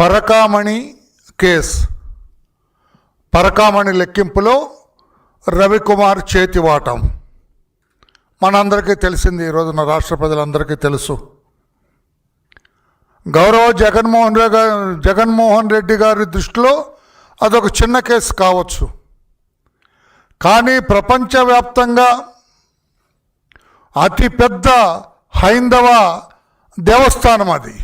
Parakamani case. Parakamani లెక్కింపులో రవికుమార్ చేతివాటం. మనందరికీ తెలిసింది ఈ రోజున రాష్ట్ర ప్రజలందరికీ తెలుసు. గౌరవ జగన్మోహన్ రెడ్డి గారు జగన్మోహన్ రెడ్డి గారి దృష్టిలో అదొక చిన్న కేసు కావచ్చు. కానీ ప్రపంచవ్యాప్తంగా అతిపెద్ద హైందవ దేవస్థానం అది.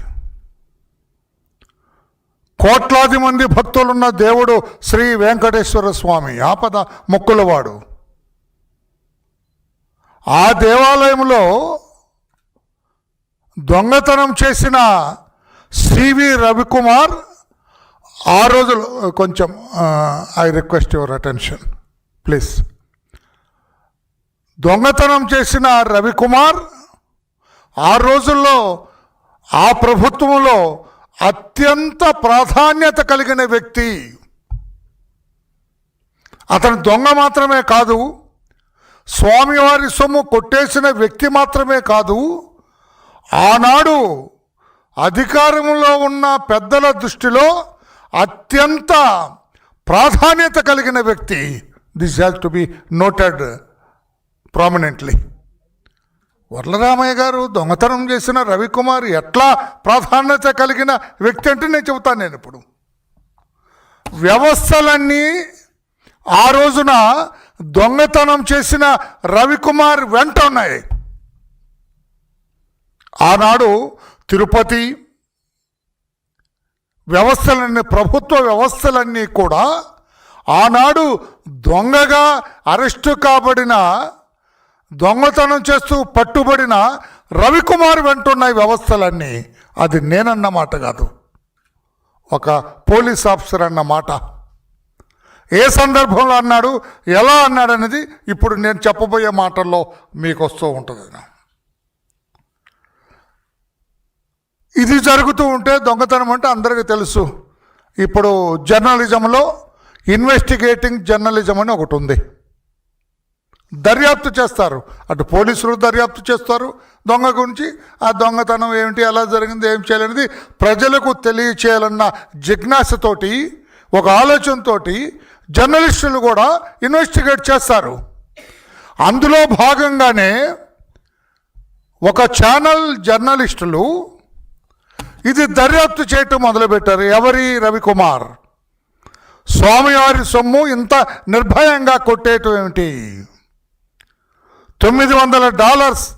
కోట్లాది మంది భక్తులున్న దేవుడు శ్రీ వెంకటేశ్వర స్వామి ఆపద మొక్కులవాడు. ఆ దేవాలయంలో దొంగతనం చేసిన సివి రవికుమార్ ఆ రోజులు కొంచెం I request your attention please. దొంగతనం చేసిన రవికుమార్ ఆ రోజుల్లో ఆ ప్రభుత్వంలో అత్యంత ప్రాధాన్యత కలిగిన వ్యక్తి. అతను దొంగ మాత్రమే కాదు స్వామివారి సొమ్ము కొట్టేసిన వ్యక్తి మాత్రమే కాదు ఆనాడు అధికారంలో ఉన్న పెద్దల దృష్టిలో అత్యంత ప్రాధాన్యత కలిగిన వ్యక్తి. This has to be noted prominently Varalaramayya గారు దొంగతనం చేసిన రవికుమార్ ఎట్లా ప్రాధాన్యత కలిగిన వ్యక్తి అంటే నేను చెబుతాను నేను ఇప్పుడు. వ్యవస్థలన్నీ ఆ రోజున దొంగతనం చేసిన రవికుమార్ వెంట ఉన్నాయి. ఆనాడు తిరుపతి వ్యవస్థలన్నీ ప్రభుత్వ వ్యవస్థలన్నీ కూడా ఆనాడు దొంగగా అరెస్టు కాబడిన దొంగతనం చేస్తూ పట్టుబడిన రవికుమార్ వెంటున్నాయి వ్యవస్థలన్నీ అది నేనన్న మాట కాదు. ఒక పోలీస్ ఆఫీసర్ అన్న మాట. ఏ సందర్భంలో అన్నాడు ఎలా అన్నాడు అనేది ఇప్పుడు నేను చెప్పబోయే మాటల్లో మీకు వస్తూ ఉంటుంది. ఇది జరుగుతూ ఉంటే దొంగతనం అంటే అందరికీ తెలుసు. ఇప్పుడు జర్నలిజంలో ఇన్వెస్టిగేటింగ్ జర్నలిజం అని ఒకటి ఉంది. దర్యాప్తు చేస్తారు. అటు పోలీసులు దర్యాప్తు చేస్తారు. దొంగ గురించి ఆ దొంగతనం ఏమిటి ఎలా జరిగింది ఏం చేయాలనేది ప్రజలకు తెలియచేయాలన్న జిజ్ఞాసతోటి ఒక ఆలోచనతో జర్నలిస్టులు కూడా ఇన్వెస్టిగేట్ చేస్తారు. అందులో భాగంగానే ఒక ఛానల్ జర్నలిస్టులు ఇది దర్యాప్తు చేయటం మొదలుపెట్టారు. ఎవరి? రవికుమార్. స్వామివారి సొమ్ము ఇంత నిర్భయంగా కొట్టేయటం ఏమిటి? తొమ్మిది వందల డాలర్స్.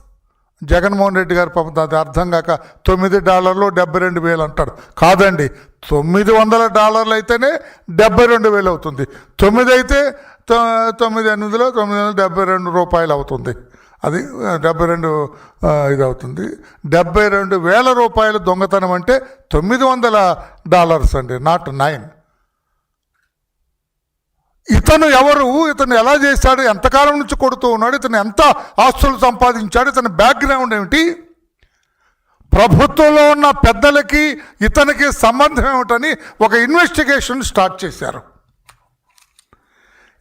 జగన్మోహన్ రెడ్డి గారు పాపం అది అర్థం కాక తొమ్మిది డాలర్లు డెబ్బై రెండు వేలు అంటాడు కాదండి తొమ్మిది వందల డాలర్లు అయితేనే డెబ్బై రెండు వేలు అవుతుంది. తొమ్మిది అయితే తొ- తొమ్మిది ఎనిమిదిలో తొమ్మిది వందల డెబ్బై రెండు రూపాయలు అవుతుంది. అది డెబ్బై రెండు ఇది అవుతుంది. డెబ్బై రెండు వేల రూపాయలు దొంగతనం అంటే తొమ్మిది వందల డాలర్స్ అండి నాట్ నైన్. ఇతను ఎవరు? ఇతను ఎలా చేశాడు? ఎంతకాలం నుంచి కొడుతూ ఉన్నాడు? ఇతను ఎంత ఆస్తులు సంపాదించాడు? ఇతని బ్యాక్గ్రౌండ్ ఏమిటి? ప్రభుత్వంలో ఉన్న పెద్దలకి ఇతనికి సంబంధం ఏమిటని ఒక ఇన్వెస్టిగేషన్ స్టార్ట్ చేశారు.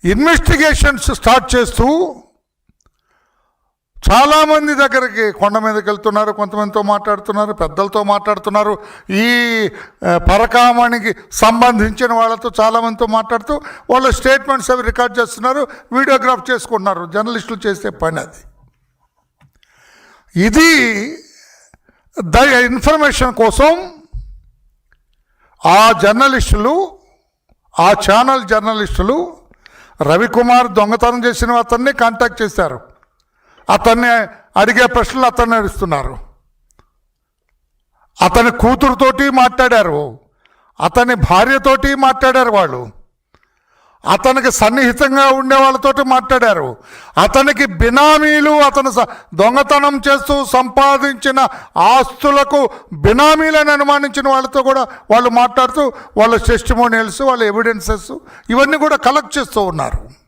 ఇన్వెస్టిగేషన్స్ స్టార్ట్ చేస్తూ చాలామంది దగ్గరికి కొండ మీదకి వెళ్తున్నారు కొంతమందితో మాట్లాడుతున్నారు పెద్దలతో మాట్లాడుతున్నారు. ఈ పరకామానికి సంబంధించిన వాళ్ళతో చాలామందితో మాట్లాడుతూ వాళ్ళ స్టేట్మెంట్స్ అవి రికార్డ్ చేస్తున్నారు వీడియోగ్రాఫ్ చేసుకుంటున్నారు జర్నలిస్టులు చేసే పని అది. ఇది ద ఇన్ఫర్మేషన్ కోసం ఆ జర్నలిస్టులు ఆ ఛానల్ జర్నలిస్టులు రవికుమార్ దొంగతనం చేసిన అతన్ని కాంటాక్ట్ చేశారు. అతన్ని అడిగే ప్రశ్నలు అతన్ని ఇస్తున్నారు అతని కూతురుతోటి మాట్లాడారు. అతని భార్యతోటి మాట్లాడారు వాళ్ళు. అతనికి సన్నిహితంగా ఉండే వాళ్ళతోటి మాట్లాడారు. అతనికి బినామీలు అతను స- దొంగతనం చేస్తూ సంపాదించిన ఆస్తులకు బినామీలని అనుమానించిన వాళ్ళతో కూడా వాళ్ళు మాట్లాడుతూ వాళ్ళ టెస్టిమోనియల్స్ వాళ్ళ ఎవిడెన్సెస్ ఇవన్నీ కూడా కలెక్ట్ చేస్తూ ఉన్నారు.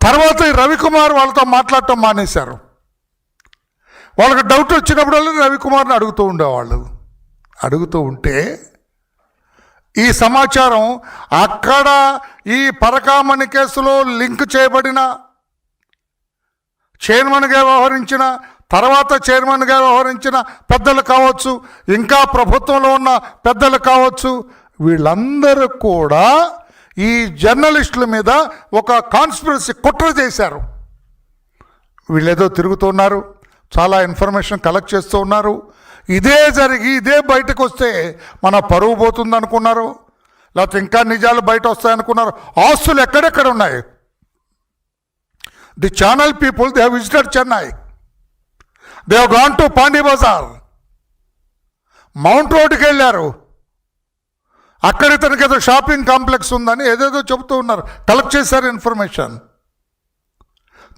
తర్వాత ఈ రవికుమార్ వాళ్ళతో మాట్లాడటం మానేశారు. వాళ్ళకి డౌట్ వచ్చినప్పుడల్లా రవికుమార్ని అడుగుతూ ఉండేవాళ్ళు. అడుగుతూ ఉంటే ఈ సమాచారం అక్కడ ఈ పరకామణి కేసులో లింక్ చేయబడిన చైర్మన్గా వ్యవహరించిన తర్వాత చైర్మన్గా వ్యవహరించిన పెద్దలు కావచ్చు ఇంకా ప్రభుత్వంలో ఉన్న పెద్దలు కావచ్చు వీళ్ళందరూ కూడా ఈ జర్నలిస్టుల మీద ఒక కాన్స్పిరసీ కుట్ర చేశారు. వీళ్ళేదో తిరుగుతున్నారు చాలా ఇన్ఫర్మేషన్ కలెక్ట్ చేస్తూ ఉన్నారు. ఇదే జరిగి ఇదే బయటకు వస్తే మన పరువు పోతుంది అనుకున్నారు లేకపోతే ఇంకా నిజాలు బయట వస్తాయనుకున్నారు ఆస్తులు ఎక్కడెక్కడ ఉన్నాయి? The channel people they visited Chennai. They have gone to Pondy Bazaar Mount రోడ్డుకి వెళ్ళారు అక్కడ ఇతనికి ఏదో షాపింగ్ కాంప్లెక్స్ ఉందని ఏదేదో చెబుతూ ఉన్నారు. కలెక్ట్ చేశారు ఇన్ఫర్మేషన్.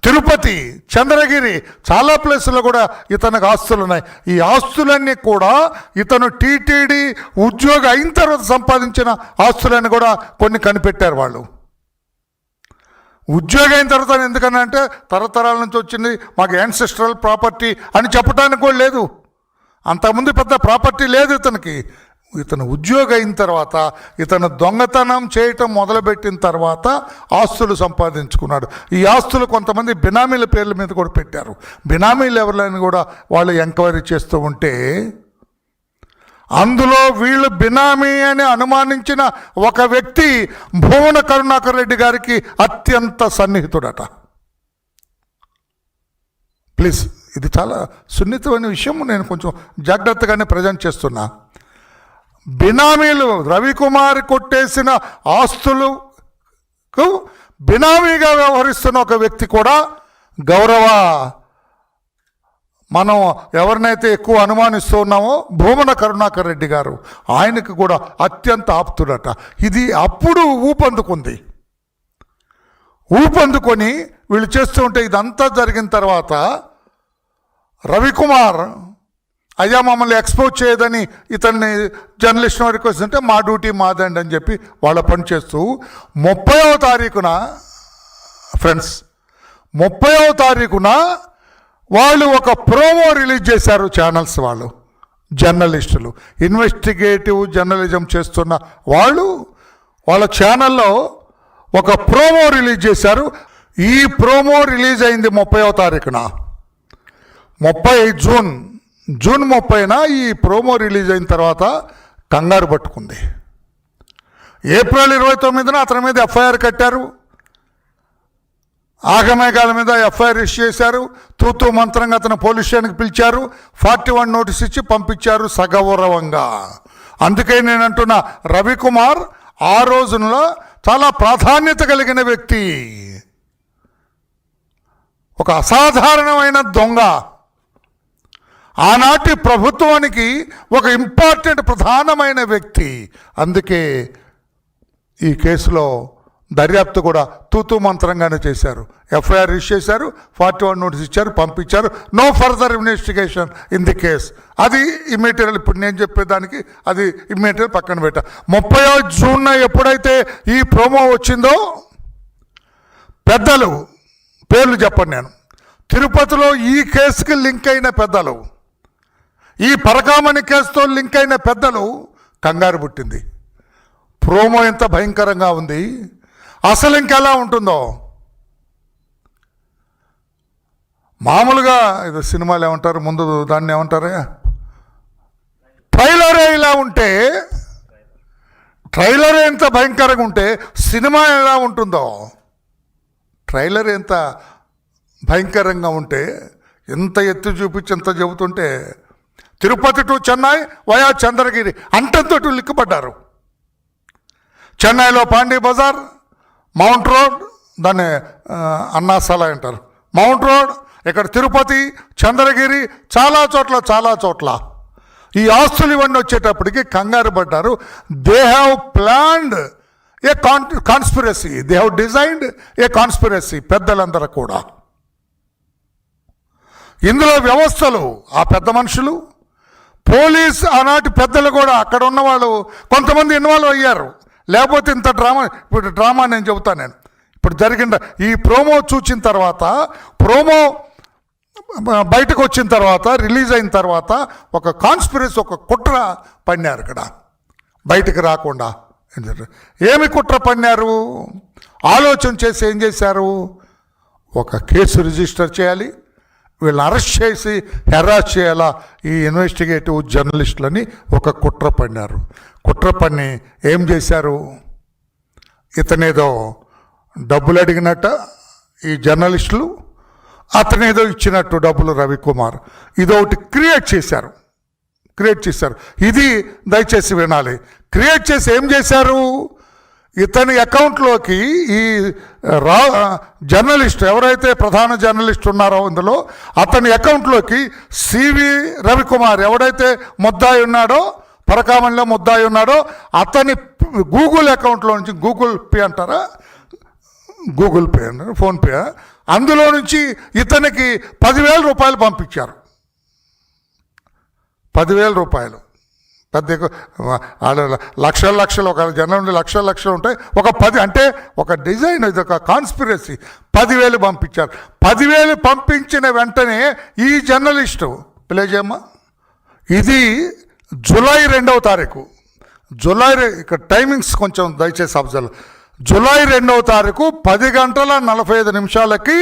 తిరుపతి చంద్రగిరి చాలా ప్లేసుల్లో కూడా ఇతనికి ఆస్తులు ఉన్నాయి. ఈ ఆస్తులన్నీ కూడా ఇతను టీటీడీ ఉద్యోగం అయిన తర్వాత సంపాదించిన ఆస్తులన్నీ కూడా కొన్ని కనిపెట్టారు వాళ్ళు. ఉద్యోగం అయిన తర్వాత ఎందుకన్నా అంటే తరతరాల నుంచి వచ్చింది మాకు యాన్సెస్ట్రల్ ప్రాపర్టీ అని చెప్పడానికి కూడా లేదు. అంతకుముందు పెద్ద ప్రాపర్టీ లేదు ఇతనికి. ఇతను ఉద్యోగం అయిన తర్వాత ఇతను దొంగతనం చేయటం మొదలుపెట్టిన తర్వాత ఆస్తులు సంపాదించుకున్నాడు. ఈ ఆస్తులు కొంతమంది బినామీల పేర్ల మీద కూడా పెట్టారు. బినామీలు ఎవరిని కూడా వాళ్ళు ఎంక్వైరీ చేస్తూ ఉంటే అందులో వీళ్ళు బినామీ అని అనుమానించిన ఒక వ్యక్తి భువన కరుణాకర్ రెడ్డి గారికి అత్యంత సన్నిహితుడట. ప్లీజ్ ఇది చాలా సున్నితమైన విషయం. నేను కొంచెం జాగ్రత్తగానే ప్రజెంట్ చేస్తున్నా. బినామీలు రవికుమార్ కొట్టేసిన ఆస్తులకు బినామీగా వ్యవహరిస్తున్న ఒక వ్యక్తి కూడా గౌరవ మనం ఎవరినైతే ఎక్కువ అనుమానిస్తూ ఉన్నామో భూమన కరుణాకర్ రెడ్డి గారు ఆయనకు కూడా అత్యంత ఆప్తుడట. ఇది అప్పుడు ఊపందుకుంది. ఊపందుకొని వీళ్ళు చేస్తూ ఉంటే ఇదంతా జరిగిన తర్వాత రవికుమార్ అయ్యా మమ్మల్ని ఎక్స్పోజ్ చేయదని ఇతన్ని జర్నలిస్ట్ వరకు వస్తుంటే మా డ్యూటీ మాదండి అని చెప్పి వాళ్ళ పని చేస్తూ ముప్పైవ తారీఖున ఫ్రెండ్స్ ముప్పైవ తారీఖున వాళ్ళు ఒక ప్రోమో రిలీజ్ చేశారు ఛానల్స్ వాళ్ళు జర్నలిస్టులు ఇన్వెస్టిగేటివ్ జర్నలిజం చేస్తున్న వాళ్ళు వాళ్ళ ఛానల్లో ఒక ప్రోమో రిలీజ్ చేశారు. ఈ ప్రోమో రిలీజ్ అయింది ముప్పైవ తారీఖున. ముప్పై జూన్ జూన్ ముప్పైన ఈ ప్రోమో రిలీజ్ అయిన తర్వాత కంగారు పట్టుకుంది. ఏప్రిల్ ఇరవై తొమ్మిదిన అతని మీద ఎఫ్ఐఆర్ కట్టారు. ఆగమేఘాల మీద ఎఫ్ఐఆర్ ఇష్యూ చేశారు. తూతూ మంత్రంగా అతను పోలీస్ స్టేషన్కి పిలిచారు. ఫార్టీ వన్ నోటీస్ ఇచ్చి పంపించారు సగౌరవంగా. అందుకే నేను అంటున్నా రవికుమార్ ఆ రోజుల్లో చాలా ప్రాధాన్యత కలిగిన వ్యక్తి. ఒక అసాధారణమైన దొంగ. ఆనాటి ప్రభుత్వానికి ఒక ఇంపార్టెంట్ ప్రధానమైన వ్యక్తి. అందుకే ఈ కేసులో దర్యాప్తు కూడా తూతు మంత్రంగానే చేశారు. ఎఫ్ఐఆర్ ఇష్యూ చేశారు ఫార్టీ వన్ నోటీస్ ఇచ్చారు పంపించారు. No further investigation in the case. అది ఇమ్మీడియట్ ఇప్పుడు నేను చెప్పేదానికి అది ఇమ్మీడియట్ పక్కన పెట్ట. ముప్పై జూన్న ఎప్పుడైతే ఈ ప్రోమో వచ్చిందో పెద్దలు పేర్లు చెప్పండి నేను. తిరుపతిలో ఈ కేసుకి లింక్ అయిన పెద్దలు. ఈ పరకామణి కేసుతో లింక్ అయిన పెద్దలు కంగారు పుట్టింది. ప్రోమో ఎంత భయంకరంగా ఉంది. అసలు ఇంకెలా ఉంటుందో. మామూలుగా ఇది సినిమాలు ఏమంటారు? ముందు దాన్ని ఏమంటారే? ట్రైలరే ఇలా ఉంటే ట్రైలర్ ఎంత భయంకరంగా ఉంటే సినిమా ఎలా ఉంటుందో. ట్రైలర్ ఎంత భయంకరంగా ఉంటే ఎంత ఎత్తు చూపించి ఎంత చెబుతుంటే తిరుపతి టు చెన్నై వయా చంద్రగిరి అంటంతో లిక్కుపడ్డారు. చెన్నైలో పాండీ బజార్ మౌంట్ రోడ్ దాన్ని అన్నాసాల అన్నాసల అంటారు. మౌంట్ రోడ్ ఇక్కడ తిరుపతి చంద్రగిరి చాలా చోట్ల చాలా చోట్ల. ఈ ఆస్తులు ఇవన్నీ వచ్చేటప్పటికి కంగారు పడ్డారు. They have planned a con conspiracy they have designed a conspiracy పెద్దలందరూ కూడా. ఇందులో వ్యవస్థలు ఆ పెద్ద మనుషులు పోలీస్ ఆనాటి పెద్దలు కూడా అక్కడ ఉన్న వాళ్ళు కొంతమంది ఇన్వాల్వ్ అయ్యారు. లేకపోతే ఇంత డ్రామా ఇప్పుడు డ్రామా నేను చెబుతాను నేను. ఇప్పుడు జరిగిన ఈ ప్రోమో చూసిన తర్వాత ప్రోమో బయటకు వచ్చిన తర్వాత రిలీజ్ అయిన తర్వాత ఒక కాన్స్పిరసీ ఒక కుట్ర పన్నారు ఇక్కడ. బయటకు రాకుండా. ఏం ఏమి కుట్ర పన్నారు ఆలోచన చేసి ఏం చేశారు? ఒక కేసు రిజిస్టర్ చేయాలి. వీళ్ళు అరెస్ట్ చేసి హెరాస్ చేయాలా ఈ ఇన్వెస్టిగేటివ్ జర్నలిస్టులని ఒక కుట్ర పడినారు. కుట్ర పని ఏం చేశారు? ఇతనేదో డబ్బులు అడిగినట్ట ఈ జర్నలిస్టులు అతనేదో ఇచ్చినట్టు డబ్బులు రవికుమార్. ఇదొకటి క్రియేట్ చేశారు. క్రియేట్ చేశారు. ఇది దయచేసి వినాలి. క్రియేట్ చేసి ఏం చేశారు? ఇతని అకౌంట్లోకి ఈ రా జర్నలిస్ట్ ఎవరైతే ప్రధాన జర్నలిస్ట్ ఉన్నారో ఇందులో అతని అకౌంట్లోకి సివి రవికుమార్ ఎవడైతే ముద్దాయి ఉన్నాడో పరకామణిలో ముద్దాయి ఉన్నాడో అతని గూగుల్ అకౌంట్లో నుంచి గూగుల్ పే అంటారా? గూగుల్ పే అంటారు? ఫోన్పే అందులో నుంచి ఇతనికి పదివేల రూపాయలు పంపించారు. పదివేల రూపాయలు. పెద్ద వాళ్ళు లక్షల లక్షలు ఒక జనం నుండి లక్షల లక్షలు ఉంటాయి. ఒక పది అంటే ఒక డిజైన్ ఇది ఒక కాన్స్పిరసీ పదివేలు పంపించారు. పదివేలు పంపించిన వెంటనే ఈ జర్నలిస్టు ప్లే ఇది జూలై రెండవ తారీఖు. జూలై ఇక్కడ టైమింగ్స్ కొంచెం దయచేసి అబ్జర్వ్ జూలై రెండవ తారీఖు పది గంటల నలభై ఐదు నిమిషాలకి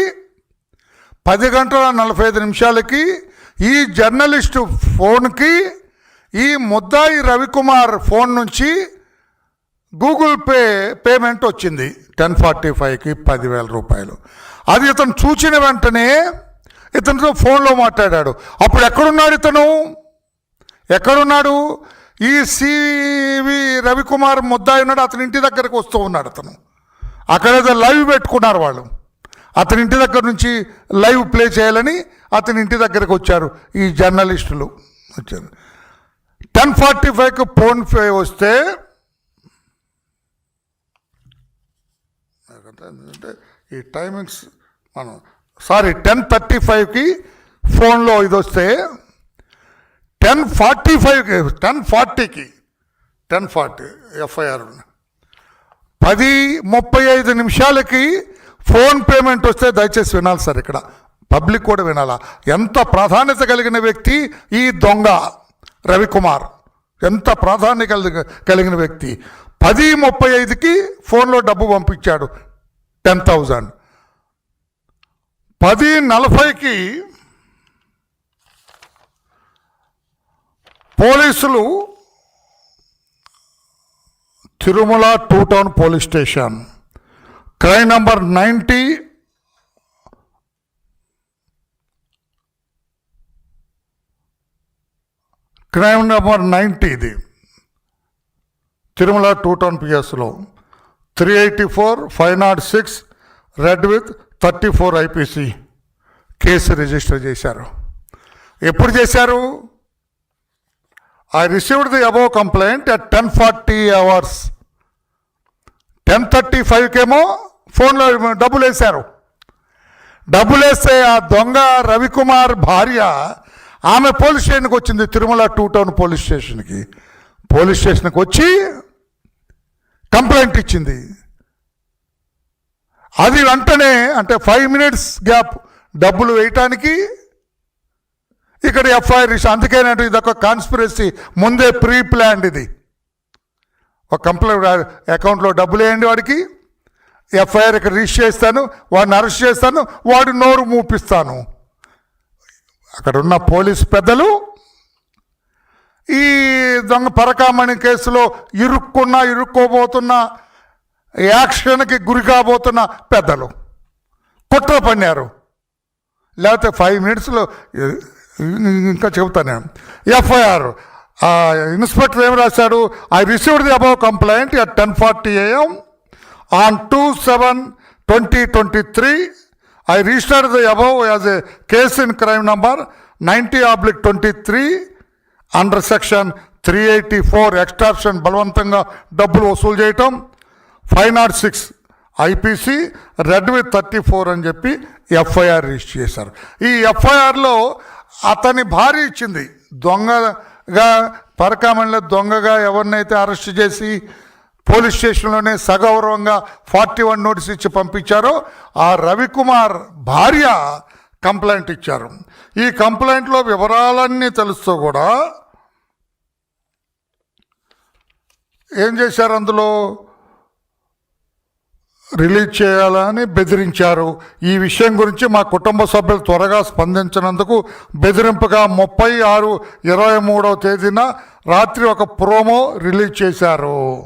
పది గంటల నలభై ఐదు నిమిషాలకి ఈ జర్నలిస్టు ఫోన్కి ఈ ముద్దాయి రవికుమార్ ఫోన్ నుంచి గూగుల్ పే పేమెంట్ వచ్చింది టెన్ ఫార్టీ ఫైవ్కి పదివేల రూపాయలు. అది ఇతను చూచిన వెంటనే ఇతనితో ఫోన్లో మాట్లాడాడు. అప్పుడు ఎక్కడున్నాడు ఇతను? ఎక్కడున్నాడు? ఈ సివి రవికుమార్ ముద్దాయి ఉన్నాడు అతని ఇంటి దగ్గరకు వస్తూ ఉన్నాడు అతను. అక్కడేదో లైవ్ పెట్టుకున్నారు వాళ్ళు. అతని ఇంటి దగ్గర నుంచి లైవ్ ప్లే చేయాలని అతని ఇంటి దగ్గరకు వచ్చారు. ఈ జర్నలిస్టులు వచ్చారు. టెన్ ఫార్టీ ఫైవ్కి ఫోన్ పే వస్తే అంటే ఈ టైమింగ్స్ మనం సారీ టెన్ థర్టీ ఫైవ్కి ఫోన్లో ఇది వస్తే టెన్ ఫార్టీ ఫైవ్కి టెన్ ఫార్టీకి టెన్ ఫార్టీ ఎఫ్ఐఆర్ పది ముప్పై ఐదు నిమిషాలకి ఫోన్ పేమెంట్ వస్తే దయచేసి వినాలి సార్ ఇక్కడ. పబ్లిక్ కూడా వినాలా. ఎంత ప్రాధాన్యత కలిగిన వ్యక్తి ఈ దొంగ. రవికుమార్. ఎంత ప్రాధాన్యత కలిగి కలిగిన వ్యక్తి. పది ముప్పై ఐదుకి ఫోన్లో డబ్బు పంపించాడు. Ten thousand. పది నలభైకి పోలీసులు Tirumala two town police station. Crime number ninety crime number ninety ఇది Tirumala two town పిఎస్లో three eighty four five nought six read with thirty four IPC case register చేశారు. ఎప్పుడు చేశారు? I received the above complaint at ten forty hours. Ten thirty ఫైవ్కేమో ఫోన్లో డబ్బులు వేశారు డబ్బులు వేస్తే ఆ దొంగ రవికుమార్ భార్య ఆమె పోలీస్ స్టేషన్కి వచ్చింది తిరుమల టూ టౌన్ పోలీస్ స్టేషన్కి. పోలీస్ స్టేషన్కి వచ్చి కంప్లైంట్ ఇచ్చింది. అది వెంటనే అంటే ఫైవ్ మినిట్స్ గ్యాప్ డబ్బులు వేయటానికి ఇక్కడ ఎఫ్ఐఆర్ ఇష్యూ. అందుకేనంటే ఇది ఒక కాన్స్పిరసీ ముందే ప్రీ ప్లాన్డ్ ఇది. ఒక కంప్లైంట్ అకౌంట్లో డబ్బులు వేయండి వాడికి. ఎఫ్ఐఆర్ ఇక్కడ రిజిస్టర్ చేస్తాను వాడిని అరెస్ట్ చేస్తాను వాడి నోరు మూపిస్తాను. అక్కడ ఉన్న పోలీస్ పెద్దలు ఈ దొంగ పరకామణి కేసులో ఇరుక్కున్న ఇరుక్కోబోతున్న యాక్షన్కి గురి కాబోతున్న పెద్దలు కుట్ర పన్నారు లేకపోతే ఫైవ్ మినిట్స్లో ఇంకా చెబుతాను. ఎఫ్ఐఆర్. ఇన్స్పెక్టర్ ఏం రాశాడు? I received the above complaint at ten forty AM on two seven twenty twenty three I registered the above as a case in crime number ninety oblique twenty three under section three eighty four extortion బలవంతంగా డబ్బులు వసూలు చేయటం five nought six IPC read with thirty four అని చెప్పి FIR register చేశారు. ఈ ఎఫ్ఐఆర్లో అతని భార్య ఇచ్చింది. దొంగగా పరకామణిలో దొంగగా ఎవరినైతే అరెస్ట్ చేసి పోలీస్ స్టేషన్లోనే సగౌరవంగా ఫార్టీ వన్ నోటీస్ ఇచ్చి పంపించారో. ఆ రవికుమార్ భార్య కంప్లైంట్ ఇచ్చారు. ఈ కంప్లైంట్లో వివరాలన్నీ తెలుస్తూ కూడా ఏం చేశారు అందులో? రిలీజ్ చేయాలని బెదిరించారు. ఈ విషయం గురించి మా కుటుంబ సభ్యులు త్వరగా స్పందించినందుకు బెదిరింపుగా ముప్పై ఆరు ఇరవై మూడవ తేదీన రాత్రి ఒక ప్రోమో రిలీజ్ చేశారు.